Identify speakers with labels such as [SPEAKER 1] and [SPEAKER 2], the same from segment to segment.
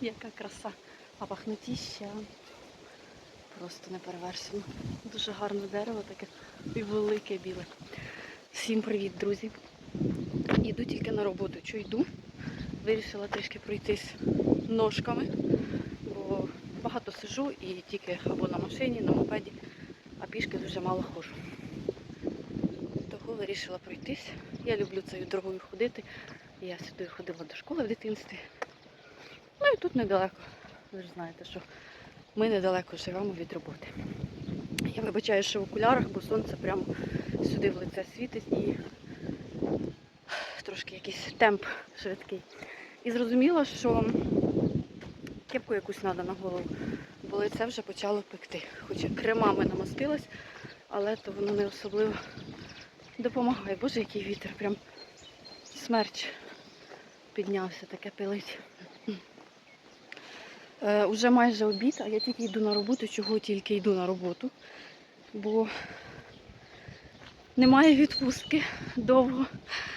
[SPEAKER 1] Яка краса. А пахнутіща. Просто неперевершено. Дуже гарне дерево таке і велике біле. Всім привіт, друзі. Іду тільки на роботу. Що йду? Вирішила трішки пройтись ножками, бо багато сижу і тільки або на машині, на мопеді, а пішки дуже мало ходжу. Того вирішила пройтись. Я люблю цією дорогою ходити. Я сюди ходила до школи в дитинстві. Ну і тут недалеко. Ви ж знаєте, що ми недалеко живемо від роботи. Я вибачаю, що в окулярах, бо сонце прямо сюди в лице світить і трошки якийсь темп швидкий. І зрозуміла, що кепку якусь треба на голову, бо лице вже почало пекти. Хоча кремами намастилась, але то воно не особливо допомагає. Боже, який вітер, прям смерч піднявся, таке пилить. Е, уже майже обід, а я тільки йду на роботу, чого тільки йду на роботу, бо немає відпустки довго,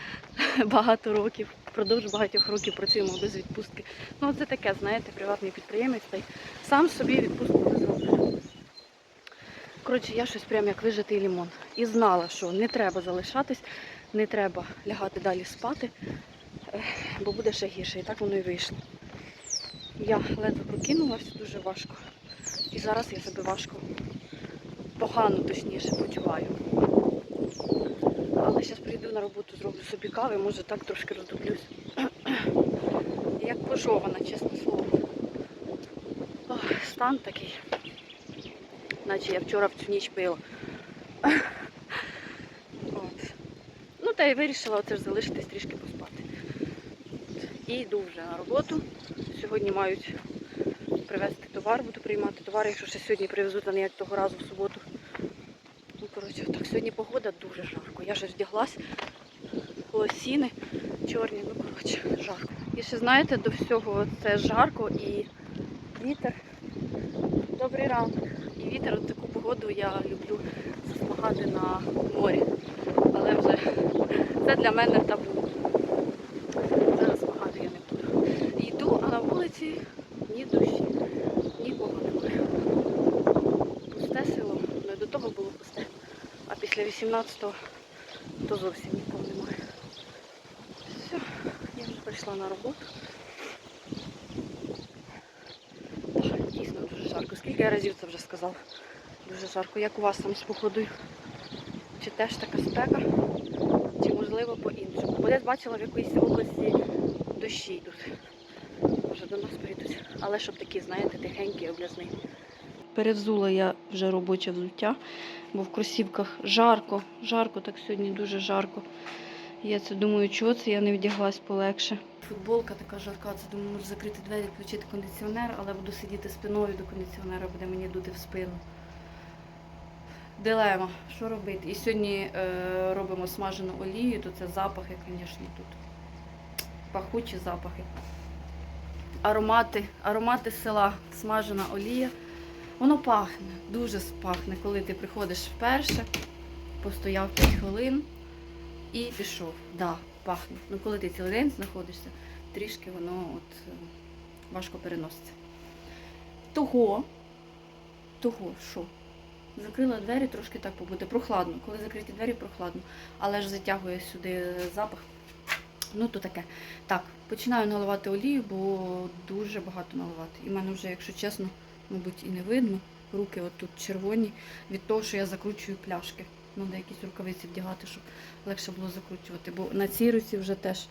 [SPEAKER 1] багато років. Впродовж багатьох років працюємо без відпустки. Ну, це таке, знаєте, приватний підприємець та й сам собі відпустку не зробиш. Коротше, я щось прям як вижатий лімон. І знала, що не треба залишатись, не треба лягати далі спати, е, бо буде ще гірше. І так воно і вийшло. Я ледве прокинулася, дуже важко. І зараз я себе важко, погано точніше почуваю. Але зараз прийду на роботу, зроблю собі кави, може так трошки роздуплюсь. Як пожована, чесне слово. Ох, стан такий. Наче я вчора в цю ніч пила. От. Ну та й вирішила оце ж залишитись трішки поспати. І йду вже на роботу. Сьогодні мають привезти товар, буду приймати товар, якщо ще сьогодні привезуть, а не як того разу в суботу. Ну, коротше, так сьогодні погода дуже жарко. Я вже вдяглась, лосіни чорні, ну коротше, жарко. І ще знаєте, до всього це жарко і вітер. Добрий ранок. І вітер, от таку погоду я люблю засмагати на морі. Але вже це для мене табу. Зараз багато я не буду. Йду, а на вулиці ні душі, нікого немає. Пусте село, не до того було пусте. А після 18-го то зовсім нікого немає. Все, я вже прийшла на роботу. Дійсно дуже жарко. Скільки я разів це вже сказала? Дуже жарко. Як у вас там з походою? Чи теж така спека? Чи можливо по-іншому? Бо я бачила в якоїсь області дощі йдуть. До нас прийдуть. Але щоб такі, знаєте, тихенькі, облязні. Перевзула я вже робоче взуття, бо в кросівках жарко, жарко, так сьогодні дуже жарко. Я це думаю, чого це я не вдяглась полегше. Футболка така жарка, це думаю, можу закрити двері, включити кондиціонер, але буду сидіти спиною до кондиціонера, буде мені дути в спину. Дилема, що робити? І сьогодні е, робимо смажену олію, то це запахи, звісно, тут. Пахучі запахи. Аромати, аромати села, смажена олія. Воно пахне, дуже пахне, коли ти приходиш вперше, постояв 5 хвилин і пішов. Да, пахне. Ну коли ти цілий день знаходишся, трішки воно от е, важко переноситься. Того, того, що? Закрила двері, трошки так побуде. Прохладно. Коли закриті двері, прохладно. Але ж затягує сюди запах. Ну, то таке. Так, починаю наливати олію, бо дуже багато наливати. І в мене вже, якщо чесно, мабуть, і не видно. Руки от тут червоні від того, що я закручую пляшки. Треба якісь рукавиці вдягати, щоб легше було закручувати. Бо на цій руці вже теж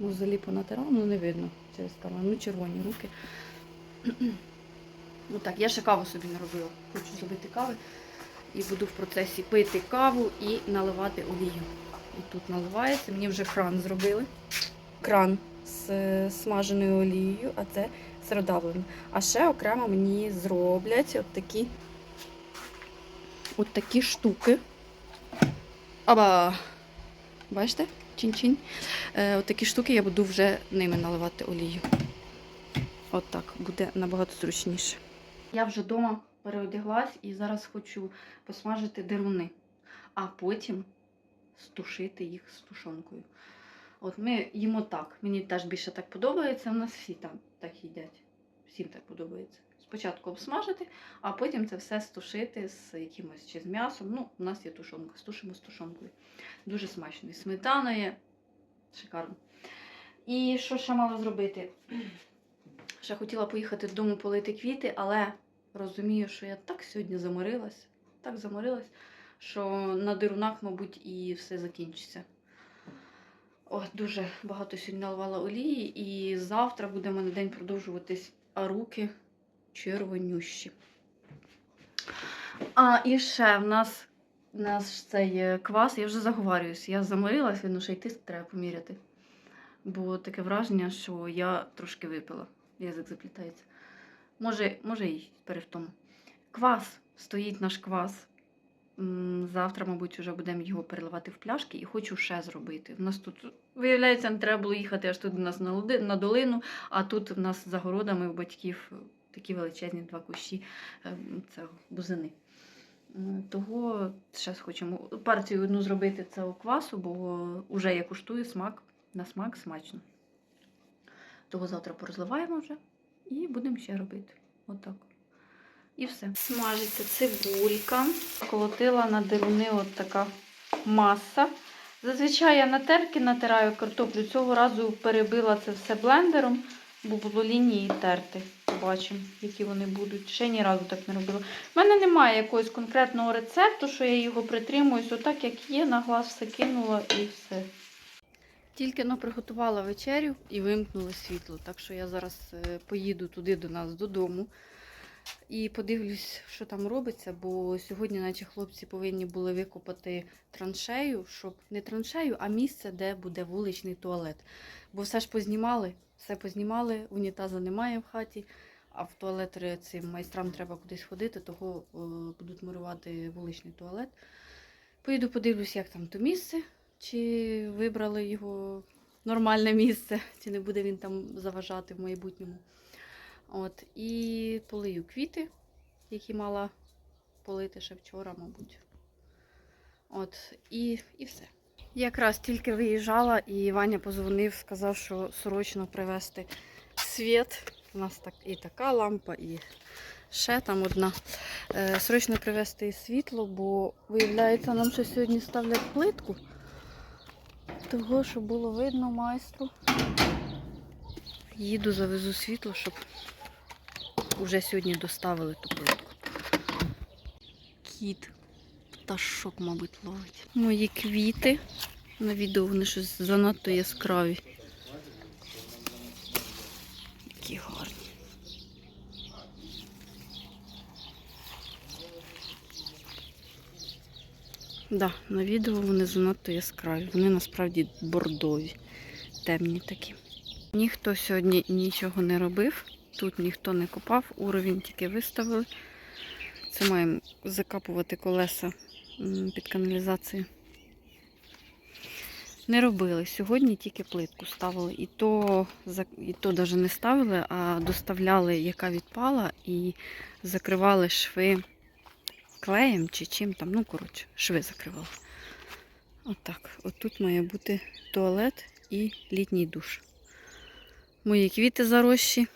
[SPEAKER 1] мозолі понатирала, ну не видно через камеру. Ну, червоні руки. Ну так, я ще каву собі не робила. Хочу зробити кави. І буду в процесі пити каву і наливати олію. І тут наливається. Мені вже кран зробили. Кран з смаженою олією, а це сиродавлено. А ще окремо мені зроблять от такі, от такі штуки. Аба! Бачите? Чин-чин. Е, от такі штуки я буду вже ними наливати олію. От так буде набагато зручніше. Я вже вдома переодяглась і зараз хочу посмажити деруни, а потім стушити їх з тушонкою. От ми їмо так. Мені теж більше так подобається. У нас всі там так їдять. Всім так подобається. Спочатку обсмажити, а потім це все стушити з якимось чи з м'ясом. Ну, у нас є тушонка, стушимо з тушонкою. Дуже смачно. І сметана є. Шикарно. І що ще мала зробити? Ще хотіла поїхати додому полити квіти, але розумію, що я так сьогодні заморилась, так заморилась, що на дирунах, мабуть, і все закінчиться. О, дуже багато сьогодні наливала олії, і завтра буде в мене день продовжуватись, а руки червонющі. А, і ще в нас, в нас цей е, квас, я вже заговарююсь, я заморилась, видно, що й тиск треба поміряти. Бо таке враження, що я трошки випила. Язик заплітається. Може, може і перевтому. Квас, стоїть наш квас. Завтра, мабуть, вже будемо його переливати в пляшки і хочу ще зробити. У нас тут, виявляється, не треба було їхати аж тут до нас на, долину, а тут в нас за городами у батьків такі величезні два кущі е, цього, бузини. Того зараз хочемо партію одну зробити цього квасу, бо вже я куштую смак, на смак смачно. Того завтра порозливаємо вже і будемо ще робити. Отак. І все. Смажиться цибулька. Колотила на дируни от така маса. Зазвичай я на терки натираю картоплю. Цього разу перебила це все блендером, бо було лінії терти. Побачимо, які вони будуть. Ще ні разу так не робила. У мене немає якогось конкретного рецепту, що я його притримуюсь. Отак, як є, на глаз все кинула і все. Тільки но приготувала вечерю і вимкнули світло. Так що я зараз е, поїду туди до нас додому і подивлюсь, що там робиться, бо сьогодні, наче хлопці повинні були викопати траншею, щоб не траншею, а місце, де буде вуличний туалет. Бо все ж познімали, все познімали, унітаза немає в хаті, а в туалет цим майстрам треба кудись ходити, того е, будуть мурувати вуличний туалет. Поїду подивлюсь, як там то місце, чи вибрали його нормальне місце, чи не буде він там заважати в майбутньому. От, і полию квіти, які мала полити ще вчора, мабуть. От, і, і все. Якраз тільки виїжджала, і Ваня позвонив, сказав, що срочно привезти світ. У нас так і така лампа, і ще там одна. Е, срочно привезти світло, бо виявляється, нам ще сьогодні ставлять плитку. Того, що було видно майстру. Їду, завезу світло, щоб уже сьогодні доставили ту плитку. Кіт. Пташок, мабуть, ловить. Мої квіти. На відео вони щось занадто яскраві. Які гарні. Да, на відео вони занадто яскраві. Вони насправді бордові, темні такі. Ніхто сьогодні нічого не робив. Тут ніхто не копав, уровень тільки виставили. Це маємо закапувати колеса під каналізацію. Не робили. Сьогодні тільки плитку ставили. І то, і то навіть не ставили, а доставляли, яка відпала, і закривали шви клеєм чи чим там. Ну, коротше, шви закривали. Отак. От тут має бути туалет і літній душ. Мої квіти зарощі.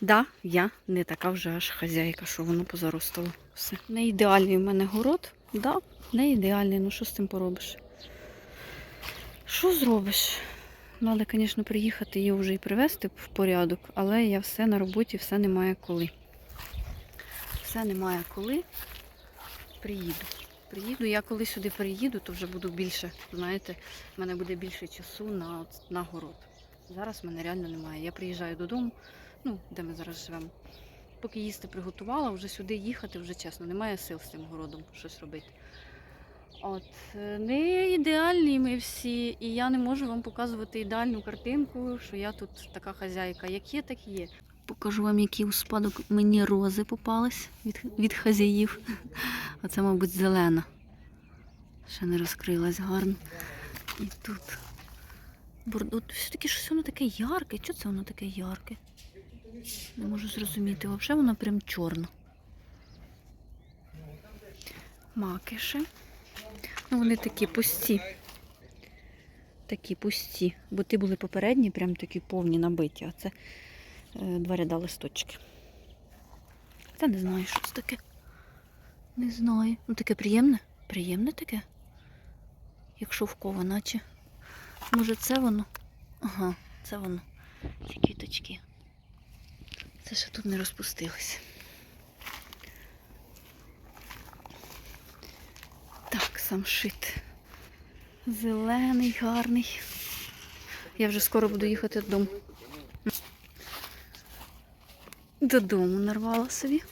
[SPEAKER 1] Да, я не така вже аж хазяйка, що воно позаростало. Все. Не ідеальний в мене город. Да, не ідеальний. Ну що з цим поробиш? Що зробиш? Надо, звісно, приїхати і вже і привезти в порядок, але я все на роботі, все немає коли. Все немає коли. Приїду. Приїду. Я коли сюди приїду, то вже буду більше, знаєте, в мене буде більше часу на, на город. Зараз мене реально немає. Я приїжджаю додому, ну, де ми зараз живемо. Поки їсти приготувала, вже сюди їхати, вже чесно, немає сил з цим городом щось робити. От, е, не ідеальні ми всі, і я не можу вам показувати ідеальну картинку, що я тут така хазяйка. Як є, так і є. Покажу вам, який у спадок мені рози попались від, від хазяїв. А це, мабуть, зелена. Ще не розкрилась гарно. І тут. Бордо. Все-таки щось воно таке ярке. Чого це воно таке ярке? Не можу зрозуміти. Взагалі воно прям чорно. Макиші. Ну, вони такі пусті. такі пусті, бо ті були попередні, прям такі повні набиті, а це е, два ряда листочки. Та не знаю, що це таке. Не знаю. Ну таке приємне? Приємне таке? Як шовкове, наче. Може це воно? Ага, це воно. Ці квіточки. Це ще тут не розпустилося. Так, сам шит. Зелений, гарний. Я вже скоро буду їхати додому. Додому нарвала собі.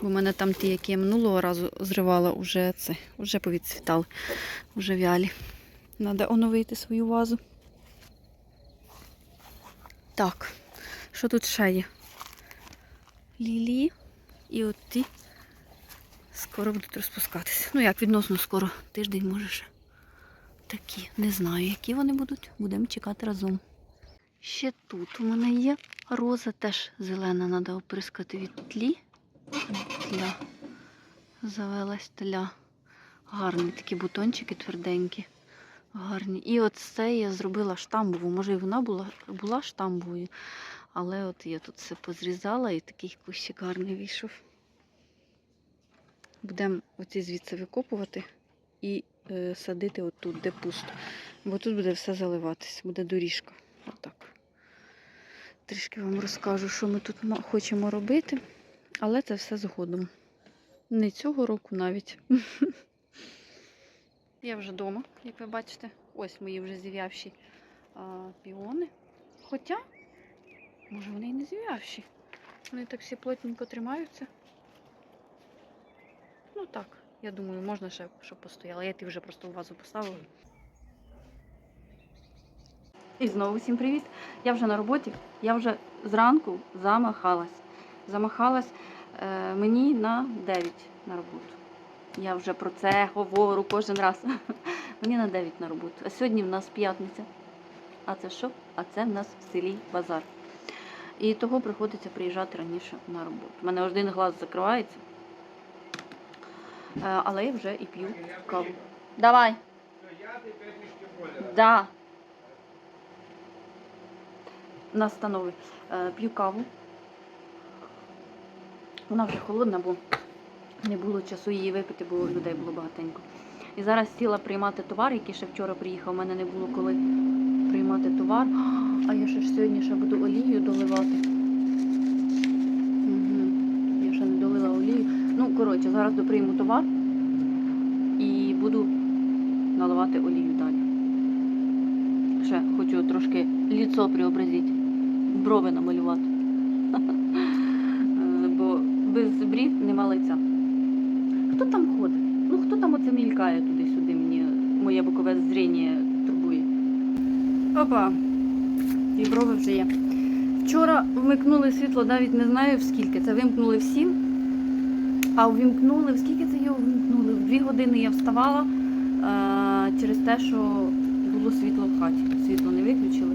[SPEAKER 1] Бо в мене там ті, які я минулого разу зривала, вже це, вже повідцвітали, вже вялі. Треба оновити свою вазу. Так, що тут ще є? Лілії і от ті скоро будуть розпускатися. Ну як відносно скоро, тиждень може ще. Такі. Не знаю, які вони будуть. Будемо чекати разом. Ще тут у мене є роза, теж зелена, треба оприскати від тлі. Тля. Завелась тля. Гарні такі бутончики тверденькі. Гарні. І от це я зробила штамбову. Може і вона була, була штамбовою. Але от я тут все позрізала і такий кущик гарний вийшов. Будемо оці звідси викопувати і е, садити отут, де пусто. Бо тут буде все заливатись, буде доріжка. Отак. Трішки вам розкажу, що ми тут хочемо робити, але це все згодом. Не цього року навіть. Я вже вдома, як ви бачите. Ось мої вже зів'явші піони. Хоча, може вони і не зів'явші. Вони так всі плотненько тримаються. Ну так, я думаю, можна ще, щоб постояла. Я ті вже просто в вазу поставила. І знову всім привіт. Я вже на роботі, я вже зранку замахалась. Замахалась е, мені на 9 на роботу. Я вже про це говорю кожен раз. Мені на 9 на роботу. А сьогодні в нас п'ятниця. А це що? А це в нас в селі базар. І того приходиться приїжджати раніше на роботу. У мене один глаз закривається. Е, Але я вже і п'ю каву. Давай. Да. Настанови. Е, П'ю каву. Вона вже холодна, бо не було часу її випити, бо людей було багатенько. І зараз сіла приймати товар, який ще вчора приїхав. У мене не було коли приймати товар. А я ще ж сьогодні ще буду олію доливати. Угу. Я ще не долила олію. Ну, коротше, зараз доприйму товар і буду наливати олію далі. Ще хочу трошки ліцо преобразити, брови намалювати. Е, Бо без брів нема лиця. Хто там ходить? Ну хто там оце мількає туди-сюди, мені моє бокове зріння турбує. Опа, і брови вже є. Вчора вмикнули світло, навіть не знаю в скільки. Це вимкнули в 7, а ввімкнули, в скільки це його вимкнули? В 2 години я вставала е, через те, що було світло в хаті. Світло не виключили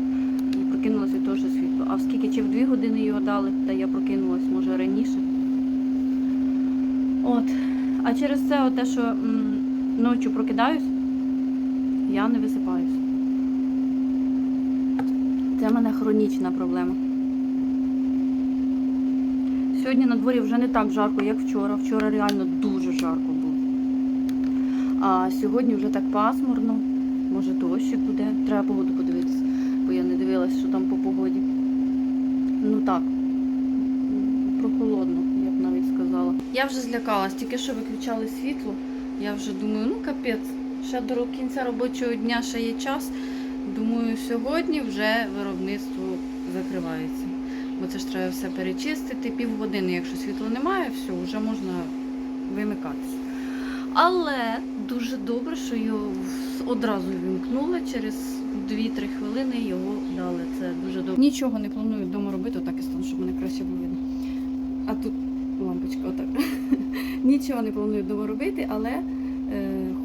[SPEAKER 1] і прокинулося теж світло. А в скільки чи в 2 години його дали, та я прокинулась, може раніше. От. А через це, те, що ночі прокидаюсь, я не висипаюсь. Це в мене хронічна проблема. Сьогодні на дворі вже не так жарко, як вчора. Вчора реально дуже жарко було. А сьогодні вже так пасмурно. Може дощик буде. Треба погоду подивитися, бо я не дивилась, що там по погоді. Ну так, прохолодно, я б навіть сказала. Я вже злякалась, тільки що виключали світло. Я вже думаю, ну капець, ще до кінця робочого дня ще є час. Думаю, сьогодні вже виробництво закривається. Бо це ж треба все перечистити. Півгодини, якщо світла немає, все, вже можна вимикатися. Але дуже добре, що його одразу вімкнули через 2-3 хвилини його дали. Це дуже добре. Нічого не планую вдома робити, отак і стану, щоб мене краще було видно. А тут лампочка отак. Нічого не планую вдома робити, але е,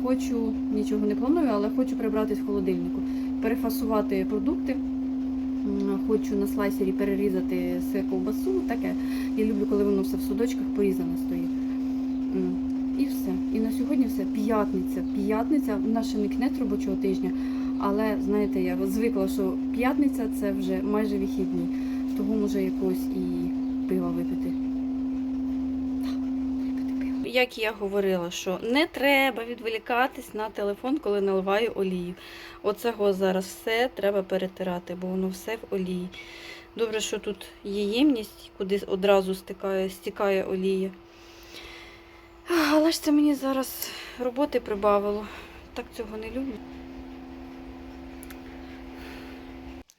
[SPEAKER 1] хочу, нічого не планую, але хочу прибратись в холодильнику, перефасувати продукти. Хочу на слайсері перерізати все ковбасу, таке. Я люблю, коли воно все в судочках порізане стоїть. І все. І на сьогодні все. П'ятниця. П'ятниця. Наша не кінець робочого тижня, Але знаєте, я звикла, що п'ятниця це вже майже вихідні. Того може якось і пива випити. Як я говорила, що не треба відволікатись на телефон, коли наливаю олію. Оцього зараз все треба перетирати, бо воно все в олії. Добре, що тут є ємність, куди одразу стикає, стікає олія. Але ж це мені зараз роботи прибавило. Так цього не люблю.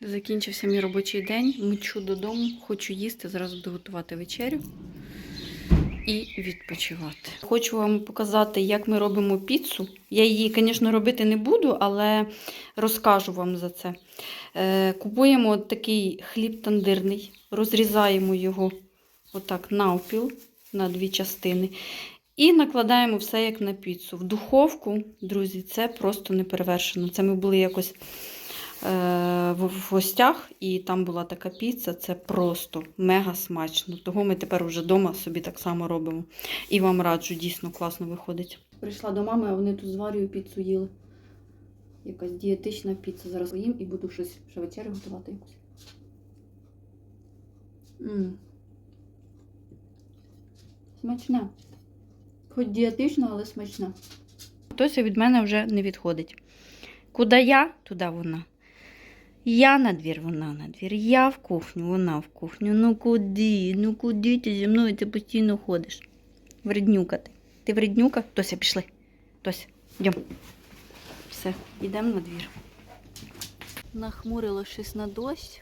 [SPEAKER 1] Закінчився мій робочий день. Мчу додому, хочу їсти, зараз буду готувати вечерю і відпочивати. Хочу вам показати, як ми робимо піцу. Я її, звісно, робити не буду, але розкажу вам за це. Е, Купуємо такий хліб тандирний, розрізаємо його отак навпіл на дві частини. І накладаємо все як на піцу. В духовку, друзі, це просто не перевершено. Це ми були якось в в гостях, і там була така піца. Це просто мега смачно. Того ми тепер вже вдома собі так само робимо. І вам раджу, дійсно класно виходить. Прийшла до мами, а вони тут зварюю піцу їли. Якась дієтична піца. Зараз поїм і буду щось ще вечерю готувати якусь. М. Смачне. Хоч дієтична, але смачна. Хтось від мене вже не відходить. Куди я, туди вона. Я на двір, вона на двір. Я в кухню, вона в кухню. Ну куди? Ну куди ти зі мною ти постійно ходиш? Вреднюка ти. Ти вреднюка? Тося, пішли. Тося, йдемо. Все, йдемо на двір. Нахмурило щось на дощ.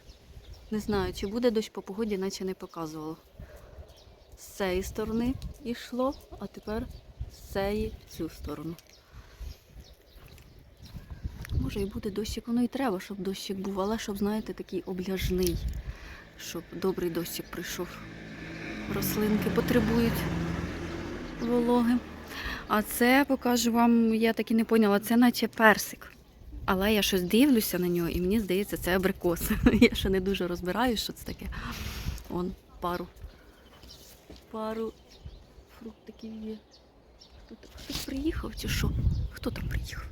[SPEAKER 1] Не знаю, чи буде дощ по погоді, наче не показувало. З цієї сторони йшло, а тепер з цієї в цю сторону. Може і буде дощик, воно і треба, щоб дощик був, але щоб, знаєте, такий обляжний, щоб добрий дощик прийшов. Рослинки потребують вологи. А це покажу вам, я так і не поняла, це наче персик. Але я щось дивлюся на нього і мені здається, це абрикос. Я ще не дуже розбираю, що це таке. Он пару. Пару фруктиків є. Хто там? Приїхав чи що? Хто там приїхав?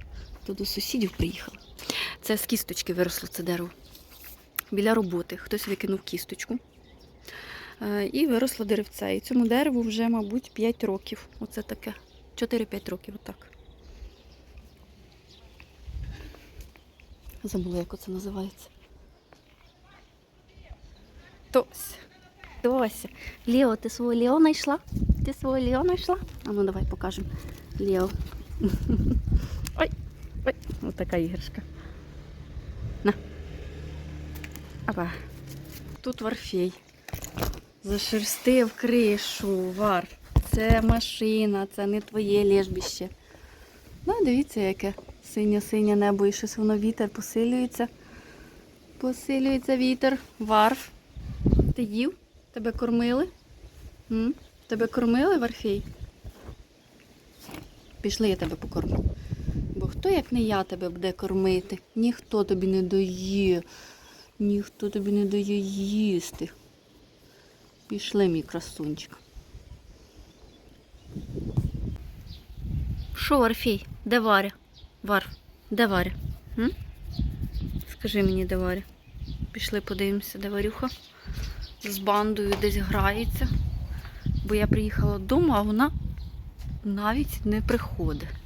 [SPEAKER 1] То до сусідів приїхали. Це з кісточки виросло це дерево. Біля роботи хтось викинув кісточку. Е, І виросло деревце. І цьому дереву вже, мабуть, 5 років. Оце таке. 4-5 років, отак. Забула, як це називається. Тося. Тося. Лео, ти свого Лео знайшла? Ти свого Лео знайшла? А ну давай покажемо. Лео. Ой, ой, ось така іграшка. На. Опа. Тут Варфей. Зашерстив кришу, Варф. Це машина, це не твоє лежбище. Ну, дивіться, яке синє-синє небо і щось воно вітер посилюється. Посилюється вітер. Варф. Ти їв? Тебе кормили? М? Тебе кормили, Варфій? Пішли, я тебе покормлю. Хто, як не я, тебе буде кормити? Ніхто тобі не дає. Ніхто тобі не дає їсти. Пішли, мій красунчик. Що, Варфій? Де Варя? Варф, де Варя? М? Скажи мені, де Варя? Пішли подивимося, де Варюха. З бандою десь грається. Бо я приїхала додому, а вона навіть не приходить.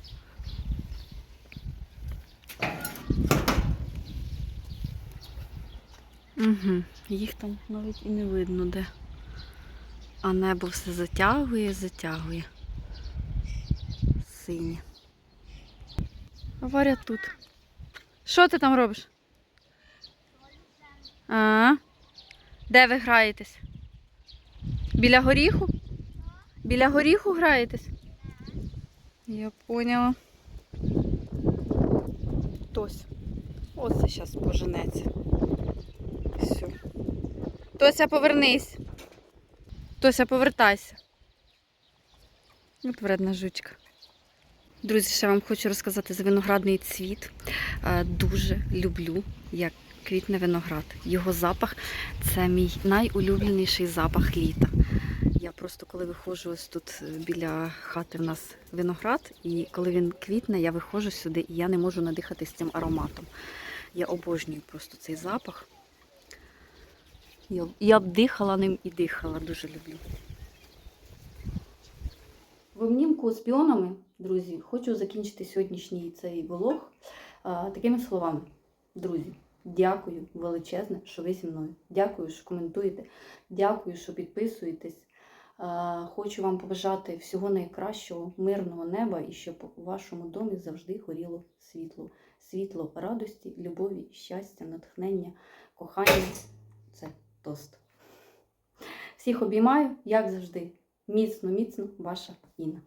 [SPEAKER 1] Угу. Їх там навіть і не видно де. А небо все затягує, затягує. Синє. А Варя тут. Що ти там робиш? А? Де ви граєтесь? Біля горіху? Біля горіху граєтесь? Я поняла. Тось. Оце зараз поженеться. Тося, повернись. Тося, повертайся. От вредна жучка. Друзі, ще вам хочу розказати за виноградний цвіт. Е, Дуже люблю, як квітне виноград. Його запах це мій найулюбленіший запах літа. Я просто коли виходжу ось тут е, біля хати в нас виноград, і коли він квітне, я виходжу сюди і я не можу надихатись цим ароматом. Я обожнюю просто цей запах. Я, б дихала ним і дихала, дуже люблю. В обнімку з піонами, друзі, хочу закінчити сьогоднішній цей влог такими словами. Друзі, дякую величезне, що ви зі мною. Дякую, що коментуєте. Дякую, що підписуєтесь. Хочу вам побажати всього найкращого, мирного неба і щоб у вашому домі завжди горіло світло. Світло радості, любові, щастя, натхнення, кохання. Це тост. Всіх обіймаю, як завжди. Міцно, міцно, ваша Інна.